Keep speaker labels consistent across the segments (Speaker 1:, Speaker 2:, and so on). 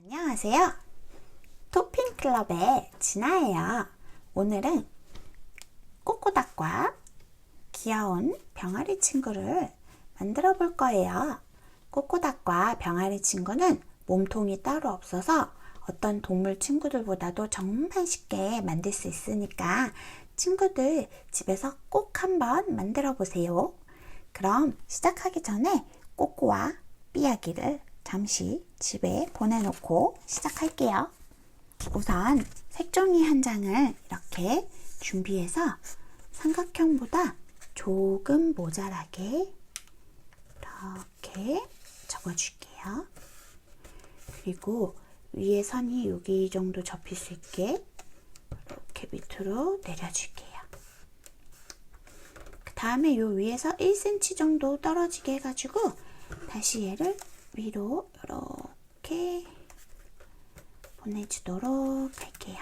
Speaker 1: 안녕하세요. 토핑클럽의 진아예요. 오늘은 꼬꼬닥과 귀여운 병아리 친구를 만들어 볼 거예요. 꼬꼬닥과 병아리 친구는 몸통이 따로 없어서 어떤 동물 친구들보다도 정말 쉽게 만들 수 있으니까 친구들 집에서 꼭 한번 만들어 보세요. 그럼 시작하기 전에 꼬꼬와 삐약이를 잠시 집에 보내놓고 시작할게요. 우선 색종이 한 장을 이렇게 준비해서 삼각형보다 조금 모자라게 이렇게 접어줄게요. 그리고 위에 선이 여기 정도 접힐 수 있게 이렇게 밑으로 내려줄게요. 그 다음에 요 위에서 1cm 정도 떨어지게 해가지고 다시 얘를 위로 이렇게 보내주도록 할게요.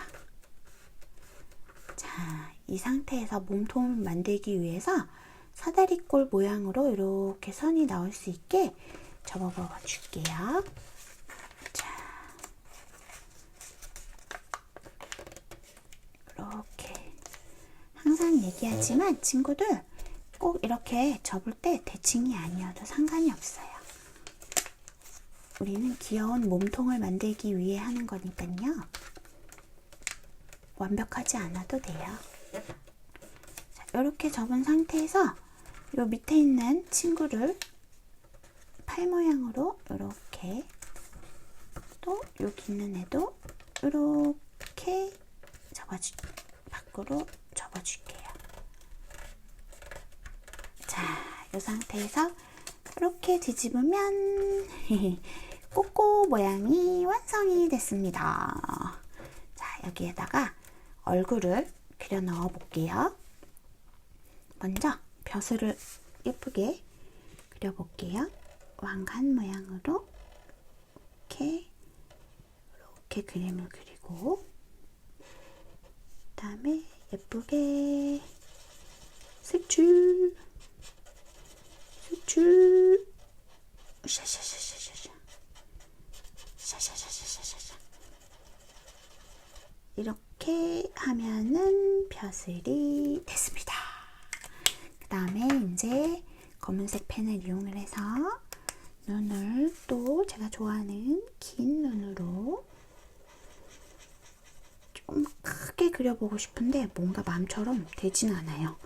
Speaker 1: 자, 이 상태에서 몸통을 만들기 위해서 사다리꼴 모양으로 이렇게 선이 나올 수 있게 접어봐 줄게요. 자, 이렇게 항상 얘기하지만 친구들 꼭 이렇게 접을 때 대칭이 아니어도 상관이 없어요. 우리는 귀여운 몸통을 만들기 위해 하는 거니까요. 완벽하지 않아도 돼요. 자, 이렇게 접은 상태에서 요 밑에 있는 친구를 팔 모양으로 이렇게 또 여기 있는 애도 이렇게 접어주 밖으로 접어줄게요. 자, 이 상태에서 이렇게 뒤집으면 꼬꼬 모양이 완성이 됐습니다. 자, 여기에다가 얼굴을 그려 넣어 볼게요. 먼저 벼슬을 예쁘게 그려 볼게요. 왕관 모양으로 이렇게 이렇게 그림을 그리고 그다음에 예쁘게 색줄 색 줄 샤샤샤샤샤샤 샤샤샤샤샤샤 이렇게 하면은 벼슬이 됐습니다. 그 다음에 이제 검은색 펜을 이용을 해서 눈을 또 제가 좋아하는 긴 눈으로 좀 크게 그려보고 싶은데 뭔가 마음처럼 되진 않아요.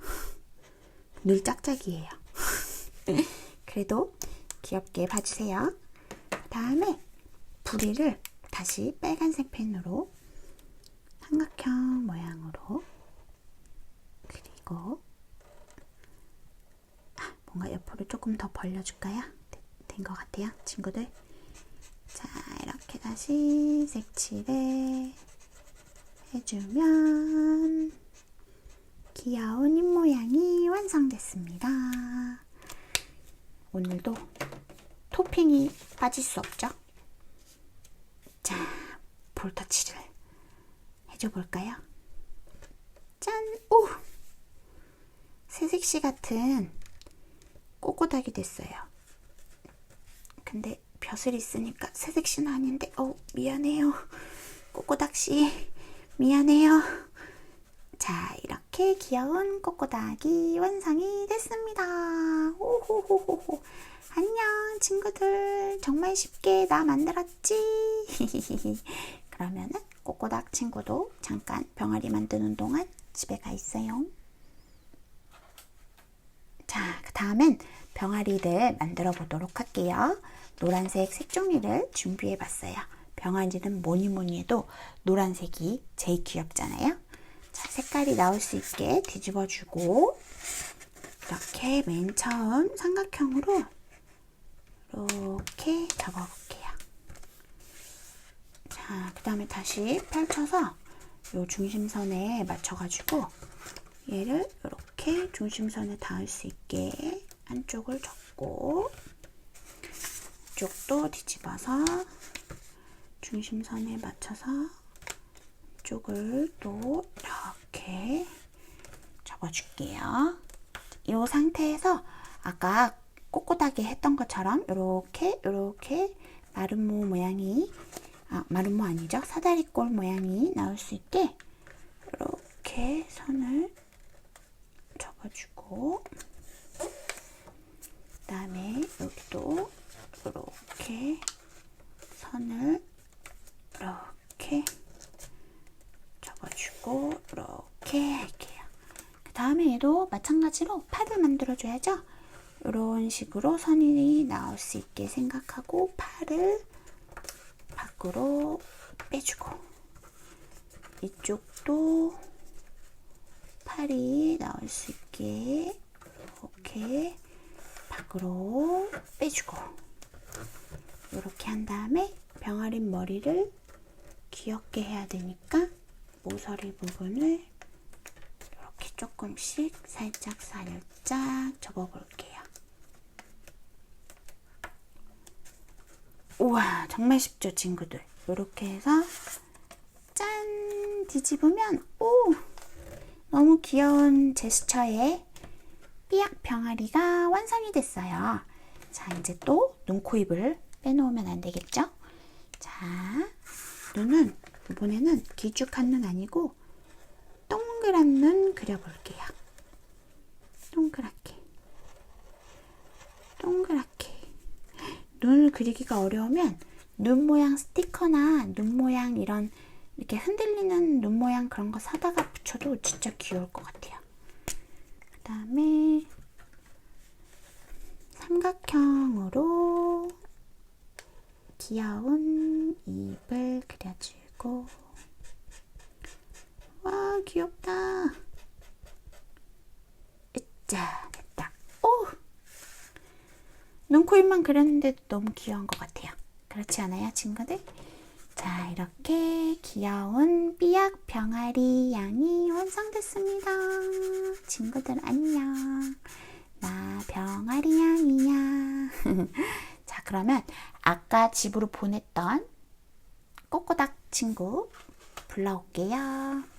Speaker 1: 늘 짝짝이에요. 그래도 귀엽게 봐주세요. 다음에 부리를 다시 빨간색 펜으로 삼각형 모양으로 그리고 아, 뭔가 옆으로 조금 더 벌려줄까요? 된 것 같아요, 친구들. 자, 이렇게 다시 색칠을 해주면 귀여운 입 모양이 완성됐습니다. 오늘도 토핑이 빠질 수 없죠? 자, 볼터치를 해줘 볼까요? 짠! 오! 새색시 같은 꼬꼬닥이 됐어요. 근데 벼슬이 있으니까 새색시는 아닌데, 어 미안해요. 꼬꼬닥씨, 미안해요. 자, 이렇게 귀여운 꼬꼬닥이 완성이 됐습니다. 오호호호호. 안녕, 친구들. 정말 쉽게 나 만들었지? 그러면은 꼬꼬닥 친구도 잠깐 병아리 만드는 동안 집에 가 있어요. 자, 그 다음엔 병아리를 만들어 보도록 할게요. 노란색 색종이를 준비해 봤어요. 병아리는 뭐니 뭐니 해도 노란색이 제일 귀엽잖아요. 자, 색깔이 나올 수 있게 뒤집어 주고 이렇게 맨 처음 삼각형으로 이렇게 접어 볼게요. 자, 그 다음에 다시 펼쳐서 요 중심선에 맞춰가지고 얘를 이렇게 중심선에 닿을 수 있게 한쪽을 접고 이쪽도 뒤집어서 중심선에 맞춰서 이쪽을 또 이렇게 접어줄게요. 이 상태에서 아까 꼬꼬닥에 했던 것처럼 이렇게 이렇게 마름모 모양이 아, 마름모 아니죠? 사다리꼴 모양이 나올 수 있게 이렇게 선을 접어주고 그다음에 여기도 이렇게 선을 이렇게 접어주고 이렇게 할게요. 그 다음에 얘도 마찬가지로 팔을 만들어줘야죠. 이런 식으로 선이 나올 수 있게 생각하고 팔을 밖으로 빼주고 이쪽도 팔이 나올 수 있게 이렇게 밖으로 빼주고 이렇게 한 다음에 병아리 머리를 귀엽게 해야 되니까 모서리 부분을 이렇게 조금씩 살짝 살짝 접어볼게요. 우와 정말 쉽죠 친구들. 이렇게 해서 짠! 뒤집으면 오! 너무 귀여운 제스처의 삐약 병아리가 완성이 됐어요. 자 이제 또 눈, 코, 입을 빼놓으면 안 되겠죠? 자 눈은 이번에는 길쭉한 눈 아니고 동그란 눈 그려볼게요. 동그랗게. 동그랗게. 눈을 그리기가 어려우면 눈 모양 스티커나 눈 모양 이런 이렇게 흔들리는 눈 모양 그런 거 사다가 붙여도 진짜 귀여울 것 같아요. 그 다음에 삼각형으로 귀여운 입을 그려주고 와 귀엽다. 으짜 됐다. 오! 눈, 코, 입만 그렸는데도 너무 귀여운 것 같아요. 그렇지 않아요, 친구들? 자, 이렇게 귀여운 삐약 병아리 양이 완성됐습니다. 친구들 안녕. 나 병아리 양이야. 자, 그러면 아까 집으로 보냈던 꼬꼬닥 친구 불러올게요.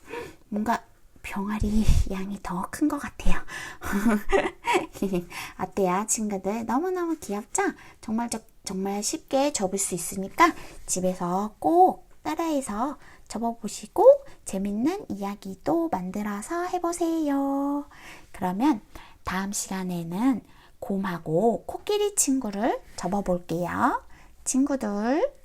Speaker 1: 뭔가 병아리 양이 더 큰 것 같아요. 어때요, 친구들? 너무너무 귀엽죠? 정말 저, 정말 쉽게 접을 수 있으니까 집에서 꼭 따라해서 접어보시고 재밌는 이야기도 만들어서 해보세요. 그러면 다음 시간에는 곰하고 코끼리 친구를 접어볼게요. 친구들!